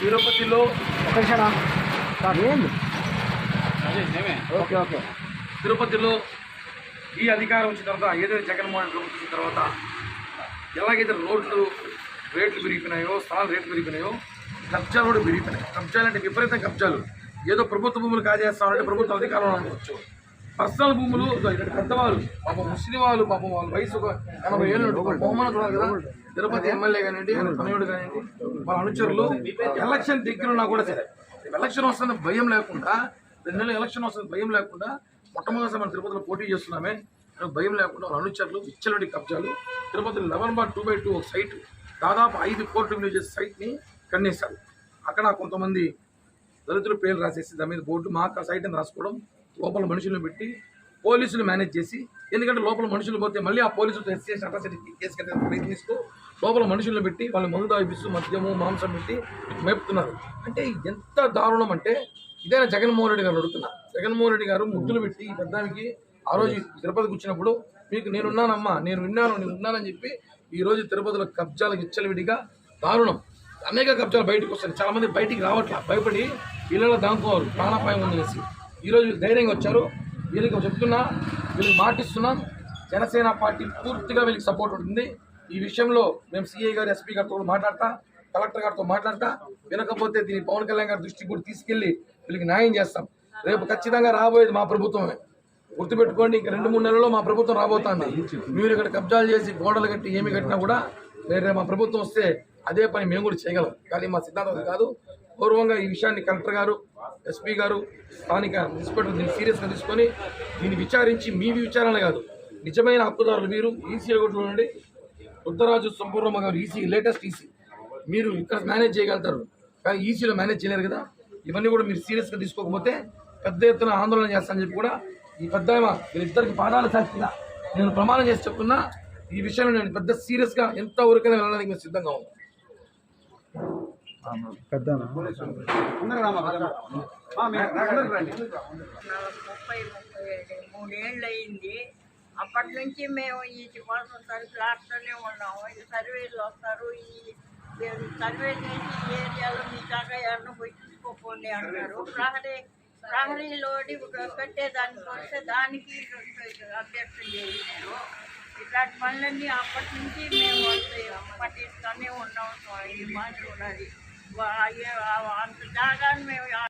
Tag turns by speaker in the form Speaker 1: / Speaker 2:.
Speaker 1: తిరుపతిలో
Speaker 2: ఒక okay okay.
Speaker 1: తిరుపతిలో ఈ అధికారం వచ్చిన తర్వాత ఏదైతే జగన్మోహన్ రెడ్డి ప్రభుత్వం వచ్చిన తర్వాత ఎలాగైతే రోడ్లు రేట్లు పెరిగిపోయినాయో స్థలాలు రేట్లు పెరిగిపోయినాయో కబ్జాలు కూడా పెరిగిపోయినాయి. కబ్జాలు అంటే విపరీతం కబ్జాలు. ఏదో ప్రభుత్వ భూములు కాజేస్తామంటే ప్రభుత్వ అధికారంలో అనుకోవచ్చు పర్సనల్ భూములు పెద్దవాళ్ళు పాపం ముస్లిం వాళ్ళు పాపం వాళ్ళ వయసు ఒక ఎనభై ఏళ్ళు ఒక బహుమానం చూడాలి కదా. తిరుపతి ఎమ్మెల్యే కానివ్వండి ఆయన తనయుడు కానివ్వండి వాళ్ళ అనుచరులు ఎలక్షన్ దగ్గర ఉన్నా కూడా సరే ఎలక్షన్ వస్తుంది భయం లేకుండా రెండు నెలలు ఎలక్షన్ వస్తుంది భయం లేకుండా మొట్టమొదటిసారి మనం తిరుపతిలో పోటీ చేస్తున్నామే భయం లేకుండా వాళ్ళ అనుచరులు విచ్చలడి కబ్జాలు. Tirupati eleven bar two by two ఒక సైట్ దాదాపు ఐదు కోట్లు విలువ చేసే సైట్ని కన్నేశారు. అక్కడ కొంతమంది దళితుల పేర్లు రాసేసి దాని మీద బోర్డు మా సైట్ రాసుకోవడం లోపల మనుషులను పెట్టి పోలీసులు మేనేజ్ చేసి ఎందుకంటే లోపల మనుషులు పోతే మళ్ళీ ఆ పోలీసులతో ఎస్సీ అట్రాసిటీ కేసు కట్టే ప్రయత్నిస్తూ లోపల మనుషులను పెట్టి వాళ్ళు మందు తాగిపిస్తూ మద్యము మాంసం పెట్టి మేపుతున్నారు. అంటే ఎంత దారుణం అంటే ఇదైనా జగన్మోహన్ రెడ్డి గారు అడుగుతున్నా. జగన్మోహన్ రెడ్డి గారు ముద్దులు పెట్టి ఈ పెద్దానికి ఆ రోజు తిరుపతికి వచ్చినప్పుడు మీకు నేనున్నానమ్మా నేను విన్నాను నేను ఉన్నానని చెప్పి ఈరోజు తిరుపతిలో కబ్జాలకు ఇచ్చలవిడిగా దారుణం. అనేక కబ్జాలు బయటకు వస్తాయి. చాలామంది బయటికి రావట్లా భయపడి వీళ్ళలో దాంకోరు ప్రాణాపాయం ఉందనేసి ఈరోజు ధైర్యంగా వచ్చారు. వీళ్ళకి చెప్తున్నా వీళ్ళకి మాటిస్తున్నాం జనసేన పార్టీ పూర్తిగా వీళ్ళకి సపోర్ట్ ఉంటుంది. ఈ విషయంలో మేము సిఐ గారు ఎస్పీ గారితో మాట్లాడతా కలెక్టర్ గారితో మాట్లాడతా. వినకపోతే దీన్ని పవన్ కళ్యాణ్ గారి దృష్టికి కూడా తీసుకెళ్ళి వీళ్ళకి న్యాయం చేస్తాం. రేపు ఖచ్చితంగా రాబోయేది మా ప్రభుత్వమే. గుర్తుపెట్టుకోండి ఇంకా రెండు మూడు నెలల్లో మా ప్రభుత్వం రాబోతుంది. మీరు ఇక్కడ కబ్జాలు చేసి గోడలు కట్టి ఏమి కట్టినా కూడా రేపు మా ప్రభుత్వం వస్తే అదే పని మేము కూడా చేయగలం. కానీ మా సిద్ధాంతం కాదు. పూర్వంగా ఈ విషయాన్ని కలెక్టర్ గారు ఎస్పీ గారు స్థానిక ఇన్స్పెక్టర్ దీన్ని సీరియస్గా తీసుకొని దీన్ని విచారించి మీ విచారణ కాదు. నిజమైన హక్కుదారులు మీరు ఈసీ కోర్టులో నుండి రుద్రరాజు సంపూర్ణమ్మ గారు ఈసీ లేటెస్ట్ ఈసీ. మీరు ఇక్కడ మేనేజ్ చేయగలుగుతారు. కానీ ఈసీలో మేనేజ్ చేయలేరు కదా. ఇవన్నీ కూడా మీరు సీరియస్గా తీసుకోకపోతే పెద్ద ఎత్తున ఆందోళన చేస్తానని చెప్పి కూడా ఈ పెద్ద వీళ్ళిద్దరికి పాదాలు సాక్షిగా నేను ప్రమాణం చేసి చెప్తున్నా ఈ విషయంలో నేను పెద్ద సీరియస్గా ఎంత ఊరికైనా వెళ్ళడానికి మేము సిద్ధంగా ఉన్నాం.
Speaker 2: పెద్దనా?
Speaker 3: ముప్పై ముప్పై ఐదు మూడేళ్ళు అయింది అప్పటి నుంచి మేము ఈ కోసం సరుకులాడుతూనే ఉన్నాము. ఈ సర్వేలు వస్తారు ఈ సర్వే చేసి ఈ ఏరియాలో మీ దాకా ఎవరిని పోయి అంటారు. ప్రహరీ ప్రహరీలోని కట్టేదానికి వస్తే దానికి అభ్యర్థం చేసినారు ఇట్లాంటి పనులన్నీ అప్పటి నుంచి మేము వస్తాయి పట్టిస్తూనే ఉన్నాం ఈ మాట ఉన్నది ये जागरण में